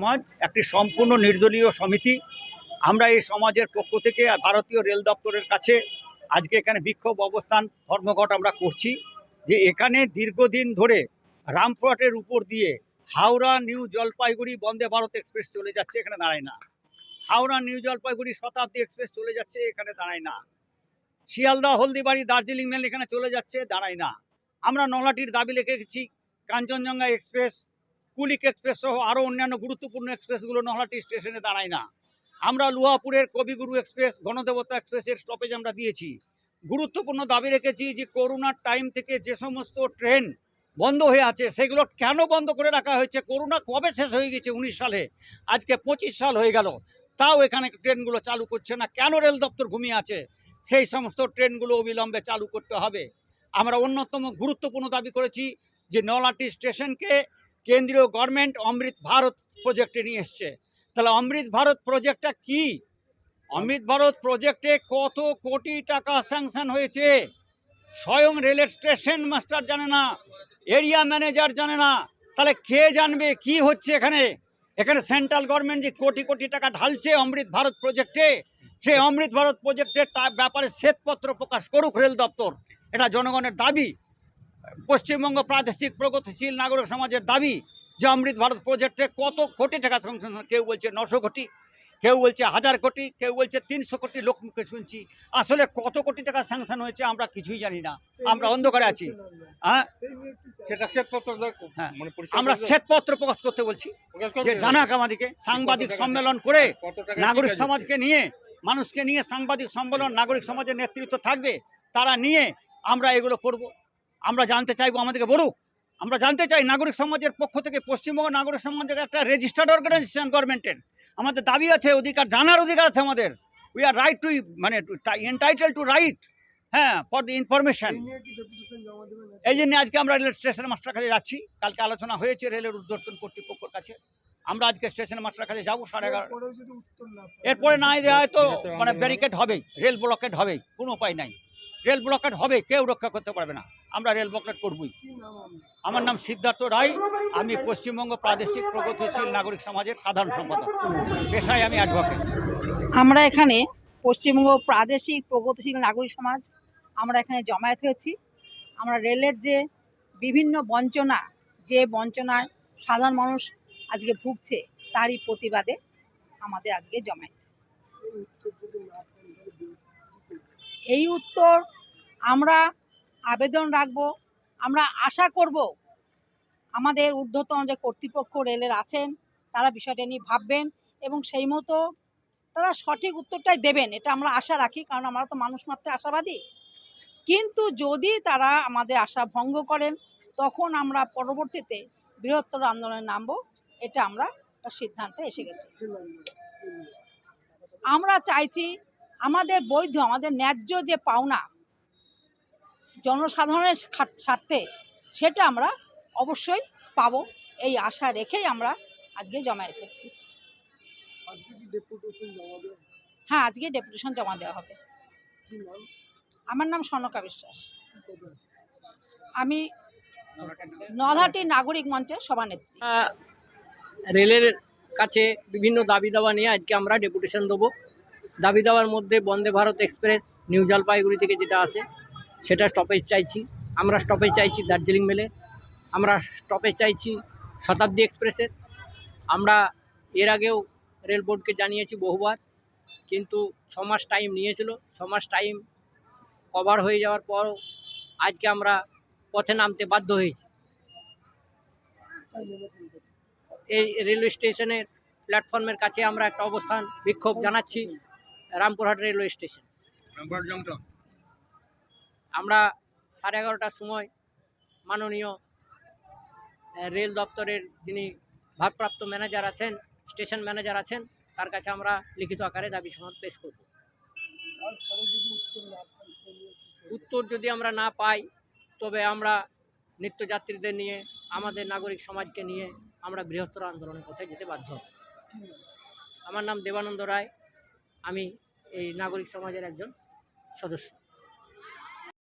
সমাজ, একটি সম্পূর্ণ নির্দলীয় সমিতি। আমরা এই সমাজের পক্ষ থেকে ভারতীয় রেল দপ্তরের কাছে আজকে এখানে বিক্ষোভ অবস্থান, ধর্মঘট আমরা করছি যে এখানে দীর্ঘদিন ধরে রামপুরহাটের উপর দিয়ে হাওড়া নিউ জলপাইগুড়ি বন্দে ভারত এক্সপ্রেস চলে যাচ্ছে, এখানে দাঁড়ায় না। হাওড়া নিউ জলপাইগুড়ি শতাব্দী এক্সপ্রেস চলে যাচ্ছে, এখানে দাঁড়ায় না। শিয়ালদা, হলদিবাড়ি, দার্জিলিং মেল এখানে চলে যাচ্ছে, দাঁড়ায় না। আমরা নলাটির দাবি লিখেছি কাঞ্চনজঙ্ঘা এক্সপ্রেস কুলিক এক্সপ্রেস সহ আরও অন্যান্য গুরুত্বপূর্ণ এক্সপ্রেসগুলো নহাটি স্টেশনে দাঁড়ায় না। আমরা লুহাপুরের কবিগুরু এক্সপ্রেস, গণদেবতা এক্সপ্রেসের স্টপেজ আমরা দিয়েছি। গুরুত্বপূর্ণ দাবি রেখেছি যে করোনার টাইম থেকে যে সমস্ত ট্রেন বন্ধ হয়ে আছে, সেগুলো কেন বন্ধ করে রাখা হয়েছে? করোনা কবে শেষ হয়ে গেছে উনিশ সালে? আজকে পঁচিশ সাল হয়ে গেল। তাও এখানে ট্রেনগুলো চালু করছে না। কেন রেল দপ্তর ঘুমিয়ে আছে? সেই সমস্ত ট্রেনগুলো অবিলম্বে চালু করতে হবে। আমরা অন্যতম গুরুত্বপূর্ণ দাবি করেছি যে নলাটি স্টেশনকে কেন্দ্রীয় গভর্নমেন্ট অমৃত ভারত প্রজেক্টে নিয়ে এসছে। তাহলে অমৃত ভারত প্রজেক্টটা কি? অমৃত ভারত প্রজেক্টে কত কোটি টাকা স্যাংশন হয়েছে? স্বয়ং রেলের স্টেশন মাস্টার জানে না, এরিয়া ম্যানেজার জানে না। তাহলে কে জানবে কি হচ্ছে এখানে? এখানে সেন্ট্রাল গভর্নমেন্ট যে কোটি কোটি টাকা ঢালছে অমৃত ভারত প্রজেক্টে সেই অমৃত ভারত প্রজেক্টের ব্যাপারে শ্বেতপত্র প্রকাশ করুক রেল দপ্তর। এটা জনগণের দাবি। পশ্চিমবঙ্গ প্রাদেশিক প্রগতিশীল নাগরিক সমাজের দাবি যে অমৃত ভারত প্রজেক্টে কত কোটি টাকা স্যাংশন কেউ বলছে নশো কোটি কেউ বলছে হাজার কোটি কেউ বলছে তিনশো কোটি লোক মুখে শুনছি। আসলে কত কোটি টাকা স্যাংশন হয়েছে আমরা কিছুই জানি না। আমরা অন্ধকারে আছি। হ্যাঁ? সেটা শ্বেতপত্র হ্যাঁ। মানে আমরা শ্বেতপত্র প্রকাশ করতে বলছি। যে জানাক আমাদেরকে সাংবাদিক সম্মেলন করে নাগরিক সমাজকে নিয়ে মানুষকে নিয়ে সাংবাদিক সম্মেলন নাগরিক সমাজের নেতৃত্ব থাকবে তারা নিয়ে আমরা এগুলো করব। আমরা জানতে চাইব আমাদেরকে বলুক। আমরা জানতে চাই নাগরিক সমাজের পক্ষ থেকে পশ্চিমবঙ্গ নাগরিক সমাজের একটা রেজিস্টার্ড অর্গানাইজেশন গভর্নমেন্টের আমাদের দাবি আছে অধিকার জানার অধিকার আছে আমাদের। উই আর রাইট টু মানে এন্টাইটেল টু রাইট হ্যাঁ ফর দি ইনফরমেশন এই জন্য আজকে আমরা রেল স্টেশন মাস্টার কাছে যাচ্ছি। কালকে আলোচনা হয়েছে রেলের উদ্যোতন কর্তৃপক্ষের কাছে। আমরা আজকে স্টেশন মাস্টার কাছে যাব সাড়ে এগারো এরপরে নাই দেওয়া হয় তো মানে ব্যারিকেড হবেই রেল ব্লকেট হবেই কোনো উপায় নাই। রেল ব্লকেট হবে, কেউ রক্ষা করতে পারবে না। আমরা রেল ব্লকেট করবই। আমার নাম সিদ্ধার্থ রায়, আমি পশ্চিমবঙ্গ প্রাদেশিক প্রগতিশীল নাগরিক সমাজের সাধারণ সম্পাদক। পেশায় আমি অ্যাডভোকেট আমরা এখানে পশ্চিমবঙ্গ প্রাদেশিক প্রগতিশীল নাগরিক সমাজ, আমরা এখানে জমায়েত হয়েছি। আমরা রেলের যে বিভিন্ন বঞ্চনা, যে বঞ্চনায় সাধারণ মানুষ আজকে ভুগছে, তারই প্রতিবাদে আমাদের আজকে জমায়েত। এই উত্তর আমরা আবেদন রাখব। আমরা আশা করব আমাদের ঊর্ধ্বতন যে কর্তৃপক্ষ রেলের আছেন, তারা বিষয়টা নিয়ে ভাববেন এবং সেই মতো তারা সঠিক উত্তরটাই দেবেন, এটা আমরা আশা রাখি, কারণ আমরা তো মানুষ মাত্র আশাবাদী। কিন্তু যদি তারা আমাদের আশা ভঙ্গ করেন, তখন আমরা পরবর্তীতে বৃহত্তর আন্দোলনে নামবো, এটা আমরা সিদ্ধান্তে এসে গেছি। আমরা চাইছি আমাদের বৈধ আমাদের ন্যায্য যে পাওনা জনসাধারণের স্বার্থে সেটা আমরা অবশ্যই পাবো। এই আশা রেখেই আমরা আজকে জমায়েত হয়েছি। হ্যাঁ আজকে ডেপুটেশন জমা দেওয়া হবে। আমার নাম স্বর্ণকা বিশ্বাস। আমি নলহাটি নাগরিক মঞ্চের সভানেত্রী। রেলের কাছে বিভিন্ন দাবি দাওয়া নিয়ে আজকে আমরা ডেপুটেশন দেবো। দাবি দাওয়ার মধ্যে বন্দে ভারত এক্সপ্রেস নিউ জলপাইগুড়ি থেকে যেটা আসে, সেটা স্টপেজ চাইছি। আমরা স্টপেজ চাইছি দার্জিলিং মেলে। আমরা স্টপেজ চাইছি শতাব্দী এক্সপ্রেসের। আমরা এর আগেও রেল বোর্ডকে জানিয়েছি বহুবার, কিন্তু ছ মাস টাইম নিয়েছিল। ছ মাস টাইম কভার হয়ে যাওয়ার পরও আজকে আমরা পথে নামতে বাধ্য হয়েছি। এই রেলওয়ে স্টেশনের প্ল্যাটফর্মের কাছে আমরা একটা অবস্থান বিক্ষোভ জানাচ্ছি। Rampurhat railway station. আমরা সাড়ে এগারোটার সময় মাননীয় রেল দপ্তরের যিনি ভারপ্রাপ্ত ম্যানেজার আছেন স্টেশন ম্যানেজার আছেন তার কাছে আমরা লিখিত আকারে দাবি সনদ পেশ করব। উত্তর যদি আমরা না পাই তবে আমরা নিত্যযাত্রীদের নিয়ে আমাদের নাগরিক সমাজকে নিয়ে আমরা বৃহত্তর আন্দোলনের পথে যেতে বাধ্য আমার নাম দেবানন্দ রায়। আমি এই নাগরিক সমাজের একজন সদস্য।